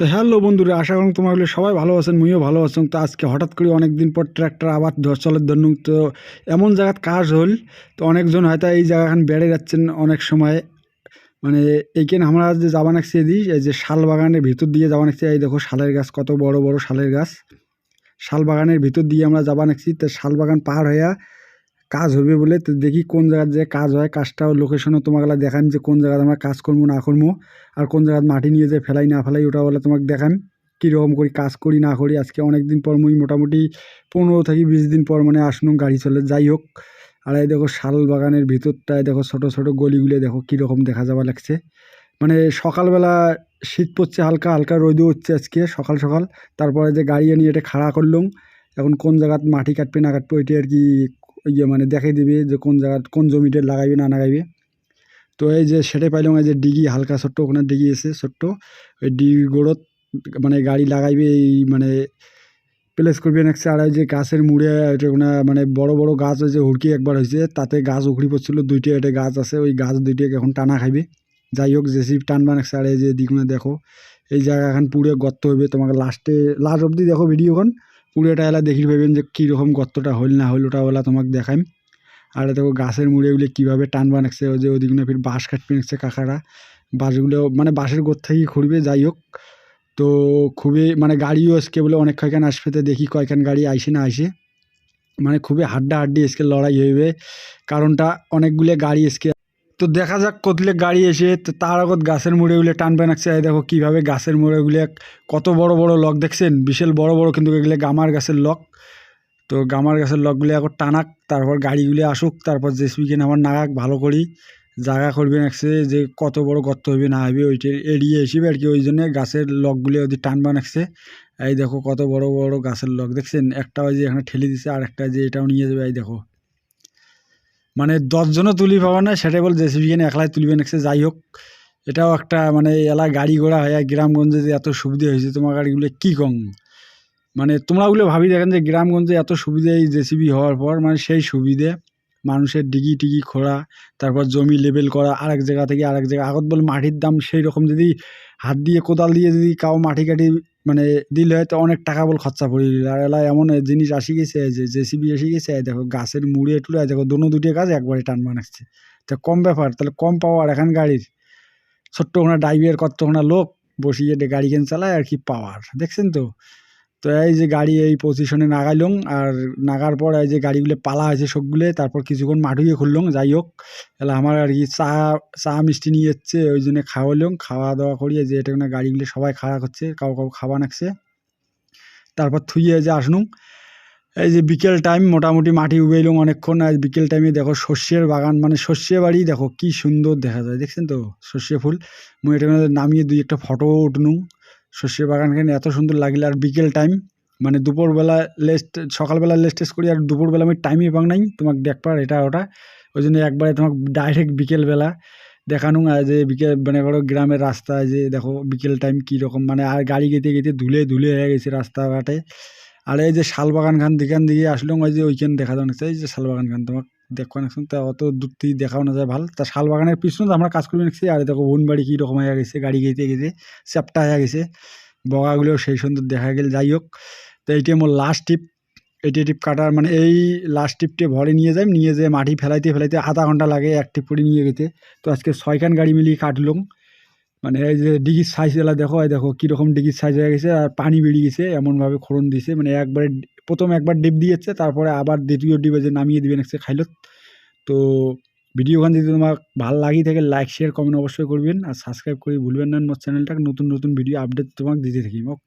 তো হ্যালো বন্ধুরা, আশা করি তোমার সবাই ভালো আছেন, মুইও ভালো আছেন। তো আজকে হঠাৎ করে অনেক দিন পর ট্র্যাক্টর আবার ধ- চলের জন্য তো এমন জায়গাত কাজ হল তো অনেকজন হয়তো এই জায়গাখান বেড়ে যাচ্ছেন অনেক সময়। মানে এইখানে আমরা যে যাবা নাকছি দিই এই যে শাল বাগানের ভিতর দিয়ে যাবা নাকছি এই দেখো শালের গাছ, কত বড় বড় শালের গাছ। শাল বাগানের ভিতর দিয়ে আমরা যাবা নাকছি তো শাল বাগান পার হইয়া কাজ হবে বলে তো দেখি কোন জায়গার যে কাজ হয় কাজটাও লোকেশনও তোমাকে দেখান যে কোন জায়গায় আমরা কাজ করব না করব আর কোন জায়গায় মাটি নিয়ে যে ফেলাই, না ফেলাই, ওটা বলে তোমাকে দেখান কীরকম করি কাজ করি, না করি, আজকে অনেক দিন পর মুই মোটামুটি পনেরো থেকে বিশ দিন পর মানে আসনু গাড়ি চলে, যাই হোক। আর এই দেখো শাল বাগানের ভিতরটায় দেখো ছোট ছোট গলিগুলো দেখো কীরকম দেখা যাওয়া লাগছে। মানে সকালবেলা শীত পড়ছে হালকা হালকা রোদও হচ্ছে আজকে সকাল সকাল। তারপরে যে গাড়ি নিয়ে এটা খাড়া করলাম, এখন কোন জায়গাত মাটি কাটবে, না কাটবে ওইটা আর কি ইয়ে মানে দেখে দিবে যে কোন জায়গাত কোন জমিটা লাগাইবে না লাগাইবে। তো এই যে সেটে পাইলাম, এই যে ডিগি, হালকা ছোট্ট ওখানে ডিগি আছে, ছোট্ট। ওই ডিগি গোড়ত মানে গাড়ি লাগাইবে, এই মানে প্লেস করবে নেক্সট আর ওই যে গাছের মুড়ে মানে বড় বড় গাছ যে হুড়কি একবার হয়েছে, তাতে গাছ উখড়ি পড়ছিল, দুইটা একটা গাছ আছে, ওই গাছ দুইটাকে এখন টানা খাইবে। যাই হোক যে জেসি টানবা নেক্সট আর এই যে দিগুনে দেখো, এই জায়গা এখন পুরো গর্ত হবে তোমাকে লাস্টে লাস্ট অবধি দেখো ভিডিওখন পুরোটা এলা দেখি পাবেন যে কীরকম গর্তটা হইল না হইল ওটা ওলা তোমাকে দেখাইম। আর দেখো গাছের মুড়েগুলো কীভাবে টান বানাচ্ছে ওই যে ওদিকে ফির বাঁশ কাটবে নিচ্ছে কাকারা। বাঁশগুলো মানে বাঁশের গোর থেকেই খুঁড়বে, যাই হোক। তো খুবই মানে গাড়িও আজকে বলে অনেক কয়খান আসবে তো দেখি কয়খান গাড়ি আইসে না আইসে মানে খুবই হাড্ডা হাড্ডি আজকে লড়াই হইবে। কারণটা অনেকগুলো গাড়ি আজকে তো দেখা যাক কতলে গাড়ি এসে তার আগত গাছের মুড়েগুলো টানবে নাকছে। এই দেখো কীভাবে গাছের মুড়েগুলো কত বড় বড় লক দেখছেন? বিশাল বড় বড় কিন্তু এগুলো গামার গাছের লক। তো গামার গাছের লকগুলো এখন টানাক, তারপর গাড়িগুলো আসুক, তারপর জেসিবিকে আমার নাগাক ভালো করি। জায়গা করবে নাকছে যে কত বড় গর্ত হইবে না হইবে ওইটা এড়িয়ে আসবে আর কি, ওই জন্য গাছের লকগুলো ওদি টানবা নাকছে। এই দেখো কত বড় বড় গাছের লক দেখছেন? একটা ওই যে এখানে ঠেলে দিছে আর একটা যে এটাও নিয়ে যাবে, এই দেখো। মানে দশজনও তুলি পাবা না, সেটাই বল জেসিবি কেন একলাই তুলবে নাকছে যাই হোক। এটাও একটা মানে এলা গাড়ি ঘোড়া হয় গ্রামগঞ্জে যে এত সুবিধা হয়েছে, তোমার গাড়িগুলো কী কম? মানে তোমরা ওগুলো ভাবি দেখেন যে গ্রামগঞ্জে এত সুবিধা এই জেসিবি হওয়ার পর মানে সেই সুবিধে, মানুষের ডিগি টিগি খোঁড়া তারপর জমি লেবেল করা, আরেক জায়গা থেকে আরেক জায়গা, আগত বল মাটির দাম সেই রকম যদি হাত দিয়ে কোদাল দিয়ে যদি কাউ মাটি কাটি মানে দিলে হয়তো অনেক টাকা বল খরচা পড়ে গেল। আর এলা এমন জিনিস আসি গেছে যে জেসিবি এসে গেছে, দেখো গাছের মুড়ে টুড়ে দেখো দোনো দুটিয়ে গাছ একবারে টান বানাচ্ছে তো কম ব্যাপার, তাহলে কম পাওয়ার এখন গাড়ির। ছোট্ট ওখানে ড্রাইভের কতখানা লোক বসিয়ে গাড়ি কেন চালায় আর কি পাওয়ার, দেখছেন তো? তো এই যে গাড়ি এই পজিশনে নাগাইলং আর নাগার পর এই যে গাড়িগুলো পালা হয়েছে সবগুলো, তারপর কিছুক্ষণ মাঠুয়ে খুললং যাই হোক। তাহলে আমার আর কি চা চা মিষ্টি নিয়ে যাচ্ছে, ওই জন্য খাওয়ালং খাওয়া দাওয়া করিয়ে যে এটা গাড়িগুলো সবাই খাওয়া করছে, কাউ কাউ খাওয়া নাকছে তারপর থুইয়ে যে আসনুম এই যে বিকেল টাইম মোটামুটি মাটি উবেইলুম অনেকক্ষণ। আর বিকেল টাইমে দেখো শস্যের বাগান মানে শস্যে বাড়ি দেখো কি সুন্দর দেখা যায়, দেখছেন তো? শস্য ফুল। মুই এটা নামিয়ে দুই একটা ফটো উঠনু শস্যের বাগানখানে এত সুন্দর লাগলে আর বিকেল টাইম মানে দুপুরবেলা লেস্ট সকালবেলা লেস্ট টেস্ট করি আর দুপুরবেলা আমি টাইমই পাং নাই, তোমাকে দেখবার এটা ওটা। ওই জন্য একবারে তোমাকে ডাইরেক্ট বিকেলবেলা দেখানো যে বিকেল মানে ধরো গ্রামের রাস্তায় যে দেখো বিকেল টাইম কীরকম মানে আর গাড়ি গেতে গেতে ধুলে ধুলে হয়ে গেছে রাস্তাঘাটে। আর এই যে শালবাগান খান দিকান দিকে আসলাম ওই যে ওইখানে দেখা যাচ্ছে এই যে শালবাগান খান তোমাকে। দেখো নাকছেন তা অত দূর থেকে দেখাও না যায়, ভালো। তা শাল বাগানের পিছনে তো আমরা কাজ করে নাকছি আর দেখো, বোন বাড়ি কীরকম হয়ে গেছে, গাড়ি গেতে গেছে চ্যাপটা হয়ে গেছে। বগাগুলো সেই সুন্দর দেখা গেলে, যাই হোক। তো এইটি আমার লাস্ট টিপ এটি টিপ কাটার মানে এই লাস্ট টিপটি ভরে নিয়ে যাই, নিয়ে যেয়ে মাটি ফেলাইতে ফেলাইতে আধা ঘণ্টা লাগে, এক টিপ করে নিয়ে গেতে তো আজকে ছয়খান গাড়ি মিলিয়ে কাটলাম। মানে এই যে ডিগির সাইজ এলা দেখো, এই দেখো কীরকম ডিগির সাইজ হয়ে গেছে আর পানি বেরিয়ে গেছে, এমনভাবে খরণ দিছে মানে একবারে প্রথম একবার ডিপ দিয়েছে, তারপরে আবার দ্বিতীয় ডিপে যে নামিয়ে দিবেন একটা খাইল। তো ভিডিওখান যদি তোমার ভালো লাগিয়ে থাকে লাইক শেয়ার কমেন্ট অবশ্যই করবেন। আর সাবস্ক্রাইব করে ভুলবেন না। আমার চ্যানেলটাকে নতুন নতুন ভিডিও আপডেট তোমাকে দিতে থাকি। ওকে।